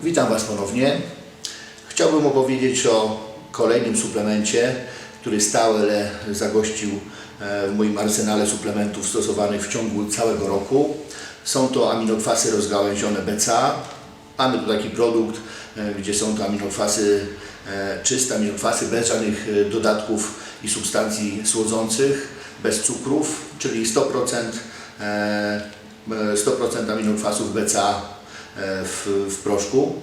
Witam Was ponownie. Chciałbym opowiedzieć o kolejnym suplemencie, który stale zagościł e, w moim arsenale suplementów stosowanych w ciągu całego roku. Są to aminokwasy rozgałęzione BCA. Mamy tu taki produkt, e, gdzie są to aminokwasy e, czyste, aminokwasy bez żadnych dodatków i substancji słodzących, bez cukrów, czyli 100%, e, 100% aminokwasów BCA w, w proszku.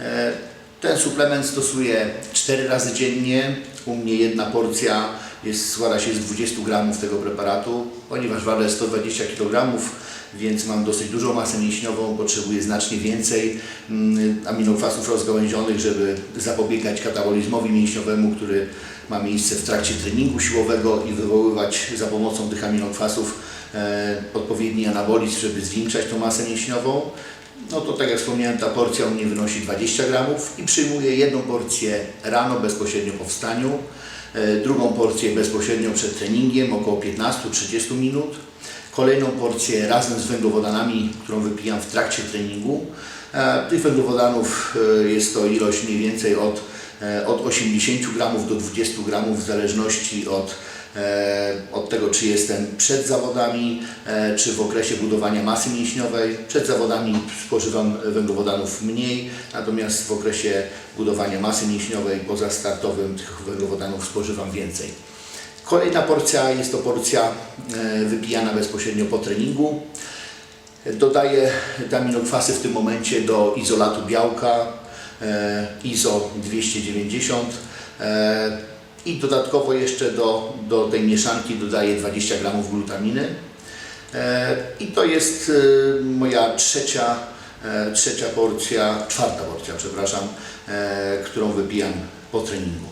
E, Ten suplement stosuję 4 razy dziennie. U mnie jedna porcja jest, składa się z 20 gramów tego preparatu. Ponieważ ważę 120 kg, więc mam dosyć dużą masę mięśniową, potrzebuję znacznie więcej mm, aminokwasów rozgałęzionych, żeby zapobiegać katabolizmowi mięśniowemu, który ma miejsce w trakcie treningu siłowego i wywoływać za pomocą tych aminokwasów e, odpowiedni anabolizm, żeby zwiększać tą masę mięśniową. No to tak jak wspomniałem, ta porcja u mnie wynosi 20 gramów i przyjmuję jedną porcję rano bezpośrednio po wstaniu, e, drugą porcję bezpośrednio przed treningiem, około 15-30 minut, kolejną porcję razem z węglowodanami, którą wypijam w trakcie treningu. E, Tych węglowodanów e, jest to ilość mniej więcej od, od 80 gramów do 20 gramów w zależności od e, od tego, czy jestem przed zawodami, e, czy w okresie budowania masy mięśniowej. Przed zawodami spożywam węglowodanów mniej, natomiast w okresie budowania masy mięśniowej pozastartowym tych węglowodanów spożywam więcej. Kolejna porcja jest to porcja e, wypijana bezpośrednio po treningu. Dodaję aminokwasy w tym momencie do izolatu białka e, ISO 290 e, i dodatkowo jeszcze do, do tej mieszanki dodaję 20 gramów glutaminy. E, I to jest e, moja trzecia, e, trzecia porcja, czwarta porcja, przepraszam, e, którą wypijam po treningu.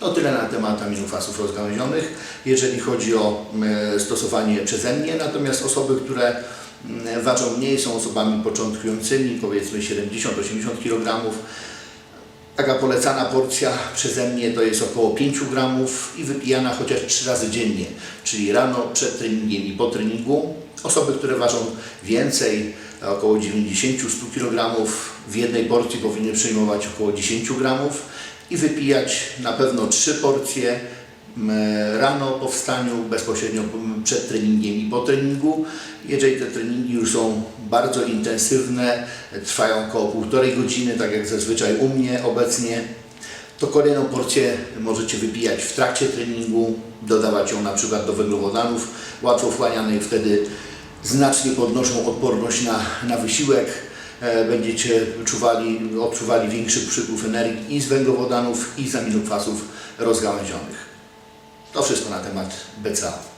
No tyle na temat aminokwasów rozgałęzionych, jeżeli chodzi o e, stosowanie przeze mnie, natomiast osoby, które mm, ważą mniej, są osobami początkującymi, powiedzmy 70-80 kg, Taka polecana porcja przeze mnie to jest około 5 gramów i wypijana chociaż 3 razy dziennie, czyli rano, przed treningiem i po treningu. Osoby, które ważą więcej, około 90-100 kg, w jednej porcji powinny przyjmować około 10 gramów i wypijać na pewno 3 porcje rano po wstaniu, bezpośrednio przed treningiem i po treningu. Jeżeli te treningi już są bardzo intensywne, trwają około półtorej godziny, tak jak zazwyczaj u mnie obecnie, to kolejną porcję możecie wypijać w trakcie treningu, dodawać ją na przykład do węglowodanów łatwo wchłanianych, wtedy znacznie podnoszą odporność na, na wysiłek. E, Będziecie czuwali, odczuwali większy przypływ energii i z węglowodanów, i z aminokwasów rozgałęzionych. To wszystko na temat BCA.